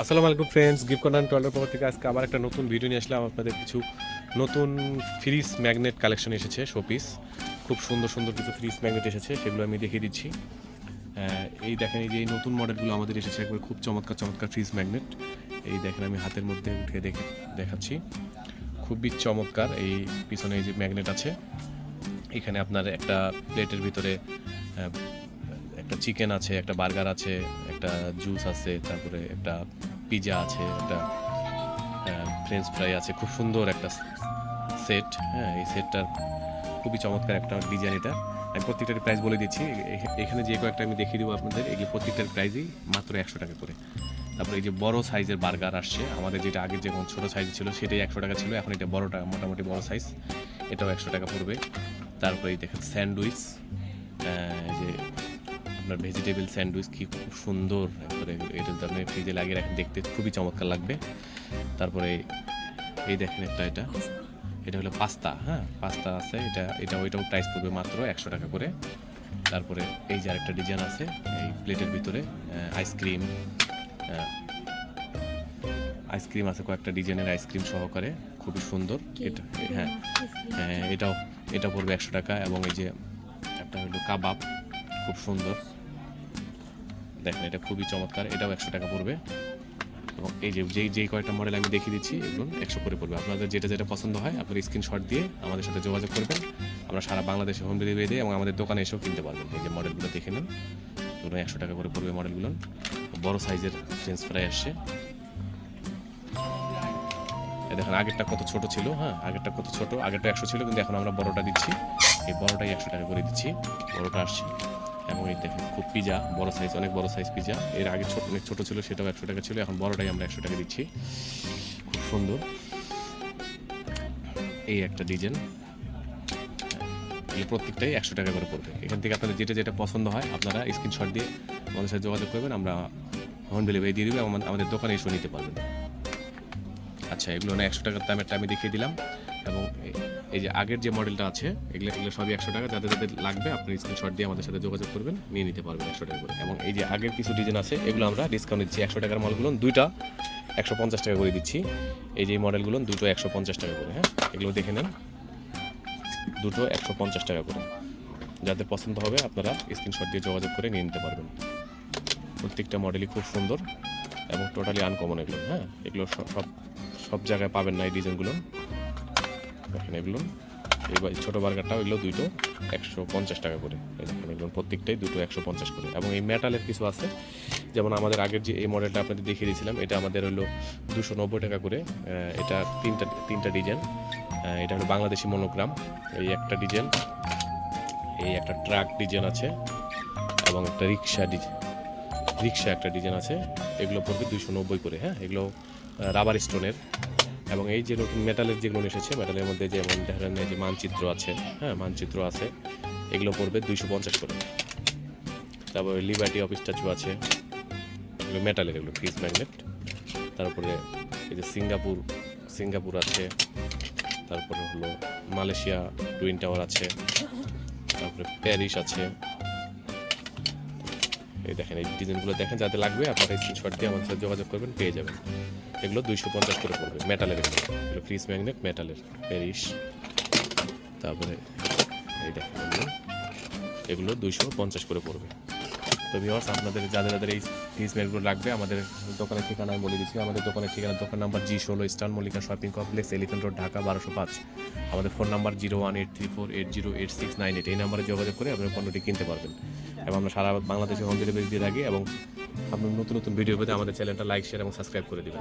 আসসালামু আলাইকুম friends gift corner টয়লের পক্ষ থেকে আজকে আবার একটা নতুন ভিডিও নিয়ে আসলাম। আপনাদের কিছু নতুন ফ্রিজ ম্যাগনেট কালেকশন এসেছে শোপিস খুব সুন্দর সুন্দর কিছু ফ্রিজ ম্যাগনেট এসেছে, সেগুলো আমি দেখিয়ে দিচ্ছি। এই দেখেন এই যে এই নতুন মডেলগুলো আমাদের এসেছে, একবার খুব চমৎকার চমৎকার ফ্রিজ ম্যাগনেট এই দেখেন আমি হাতের মধ্যে উঠে দেখে, দেখাচ্ছি। খুবই চমৎকার এই পিছনে এই যে ম্যাগনেট আছে। এখানে আপনার একটা প্লেটের ভিতরে একটা চিকেন আছে, একটা বার্গার আছে, একটা জুস আছে, তারপরে একটা পিজা আছে, একটা ফ্রেঞ্চ ফ্রাই আছে। খুব সুন্দর একটা সেট হ্যাঁ এই সেটটার খুবই চমৎকার একটা ডিজাইন এটা। আমি প্রত্যেকটার প্রাইস বলে দিচ্ছি। এখানে যে কয়েকটা আমি দেখিয়ে দেবো আপনাদের এগুলো প্রত্যেকটার প্রাইসই মাত্র একশো টাকা করে। তারপরে এই যে বড় সাইজের বার্গার আসছে, আমাদের যেটা আগের যেমন ছোটো সাইজ ছিল, সেটাই একশো টাকা ছিল। এখন এটা বড়টা, মোটামুটি বড় সাইজ এটাও একশো টাকা পড়বে। তারপরে দেখেন স্যান্ডউইচ যে আপনার ভেজিটেবল স্যান্ডউইচ কি খুব সুন্দর। একবারে এটা তো আপনি ফ্রিজে লাগিয়ে রাখেন দেখতে খুবই চমৎকার লাগবে। তারপরে এই দেখেন একটা এটা। এটা হলো পাস্তা হ্যাঁ? পাস্তা আছে এটা এটা ওইটাও প্রাইস পড়বে মাত্র একশো টাকা করে। তারপরে এই যে আরেকটা ডিজাইন আছে এই প্লেটের ভিতরে আইসক্রিম আইসক্রিম আছে কয়েকটা ডিজাইনের আইসক্রিম সহকারে খুবই সুন্দর। এটা হ্যাঁ হ্যাঁ এটাও এটা পড়বে একশো টাকা। এবং এই যে একটা হলো কাবাব খুব সুন্দর। দেখেন, এটা খুবই চমৎকার, এটাও একশো টাকা পড়বে। এবং এই যে, যেই যেই কয়েকটা মডেল আমি দেখিয়ে দিচ্ছি, এগুলো একশো করে পড়বে। আপনাদের যেটা যেটা পছন্দ হয়, আপনার স্ক্রিনশট দিয়ে আমাদের সাথে যোগাযোগ করবেন। আমরা সারা বাংলাদেশে হোম ডেলিভারি দিই এবং আমাদের দোকানে এসেও কিনতে পারবেন। এই যে মডেলগুলো দেখে নেন, এগুলো একশো টাকা করে পড়বে মডেলগুলো বড় সাইজের ফ্রেঞ্চ ফ্রাই আসছে। দেখেন, আগেরটা কত ছোট ছিল হ্যাঁ আগেরটা কত ছোট, আগেরটা একশো ছিল, কিন্তু এখন আমরা বড়টা দিচ্ছি। এই বড়টাই একশো টাকা করে দিচ্ছি। বড়টা আসছে। এবং এই দেখেন খুব পিজা, বড় সাইজ অনেক বড় সাইজ পিজা। এর আগে ছোট, অনেক ছোট ছিল, সেটাও একশো টাকা ছিল, এখন বড়টাই আমরা একশো টাকা দিচ্ছি। খুব সুন্দর। এই একটা ডিজাইন। এগুলো প্রত্যেকটাই একশো টাকা করে পড়বে। এখান থেকে আপনাদের যেটা যেটা পছন্দ হয়, আপনারা স্ক্রিনশট দিয়ে আমাদের সাথে যোগাযোগ করবেন, আমরা হোম ডেলিভারি দিয়ে দেবো আমাদের দোকানে এসে নিতে পারবেন। আচ্ছা এগুলো না একশো টাকার দামেরটা আমি দেখিয়ে দিলাম। এই- যে আগের যে মডেলটা আছে, এগুলো এগুলো সবই একশো টাকা। যাদের যাদের লাগবে, আপনি স্ক্রিনশট দিয়ে আমাদের সাথে যোগাযোগ করবেন, নিয়ে নিতে পারবেন একশো টাকা করে। এবং এই যে আগের কিছু ডিজাইন আছে, এগুলো আমরা ডিসকাউন্ট দিচ্ছি একশো টাকার মালগুলো দুইটা একশো পঞ্চাশ টাকা করে দিচ্ছি। এই যে মডেলগুলো দুটো একশো পঞ্চাশ টাকা করে হ্যাঁ? এগুলো দেখে নেন। দুটো একশো পঞ্চাশ টাকা করে। যাদের পছন্দ হবে, আপনারা স্ক্রিনশট দিয়ে যোগাযোগ করে নিয়ে নিতে পারবেন। প্রত্যেকটা মডেলই খুব সুন্দর এবং টোটালি আনকমন এগুলো হ্যাঁ? এগুলো সব সব জায়গায় পাবেন না এই ডিজাইনগুলো দেখেন এগুলো। এই ছোটো বার্গারটাও এগুলো দুটো একশো পঞ্চাশ টাকা করে। এই দেখেন এগুলো প্রত্যেকটাই দুটো একশো পঞ্চাশ করে। এবং এই মেটালের কিছু আছে। যেমন আমাদের আগের যে এই মডেলটা আপনাদের দেখিয়ে দিয়েছিলাম, এটা আমাদের হলো দুশো নব্বই টাকা করে। এটা তিনটা তিনটা ডিজাইন। এটা হলো বাংলাদেশি মনোগ্রাম। এই একটা ডিজাইন, এই একটা ট্রাক ডিজাইন আছে, এবং একটা রিক্সা ডিজাইন রিক্সা একটা ডিজাইন আছে। এগুলো পড়বে দুইশো নব্বই করে হ্যাঁ? এগুলো রাবার স্টোনের। এবং এই যে নতুন মেটালের যেগুলো এসেছে মেটালের মধ্যে যেমন ধরেন যে মানচিত্র আছে হ্যাঁ মানচিত্র আছে, এগুলো পড়বে দুইশো পঞ্চাশ করে। তারপরে লিবার্টি অফ স্ট্যাচু আছে, এগুলো মেটালের এগুলো ফ্রিজ ম্যাগনেট তারপরে এই যে সিঙ্গাপুর সিঙ্গাপুর আছে, তারপরে হলো মালয়েশিয়া টুইন টাওয়ার আছে, তারপরে প্যারিস আছে। এই দেখেন, এই ডিজাইনগুলো দেখেন, যাতে লাগবে আপনারা স্ক্রিনশট দিয়ে আমাদের সাথে যোগাযোগ করবেন, পেয়ে যাবেন। এগুলো দুইশো পঞ্চাশ করে পড়বে, মেটালের এগুলো। এগুলো ফ্রিজ ম্যাগনেট, মেটালের প্যারিস তারপরে এই দেখেন এগুলো। দুইশো পঞ্চাশ করে পড়বে। তো ভিওয়ার্স আপনাদের যাদের যাদের এই ফ্রিজ ম্যাগনেটগুলো লাগবে, আমাদের দোকানের ঠিকানা আমি বলে দিচ্ছি। আমাদের দোকানের ঠিকানা, দোকান নাম্বার জি ষোলো, star Mallika shopping complex elephant road, Dhaka বারোশো পাঁচ। আমাদের phone number zero one eight three four eight zero eight six nine eight. এই নাম্বারে যোগাযোগ করে আপনি পণ্যটি কিনতে পারবেন। এবং আমরা সারা বাংলাদেশে হোম ডেলিভারি দিয়ে থাকি এবং আপনার নতুন নতুন ভিডিও পেতে আমাদের চ্যানেলটা লাইক শেয়ার এবং সাবস্ক্রাইব করে দিবেন।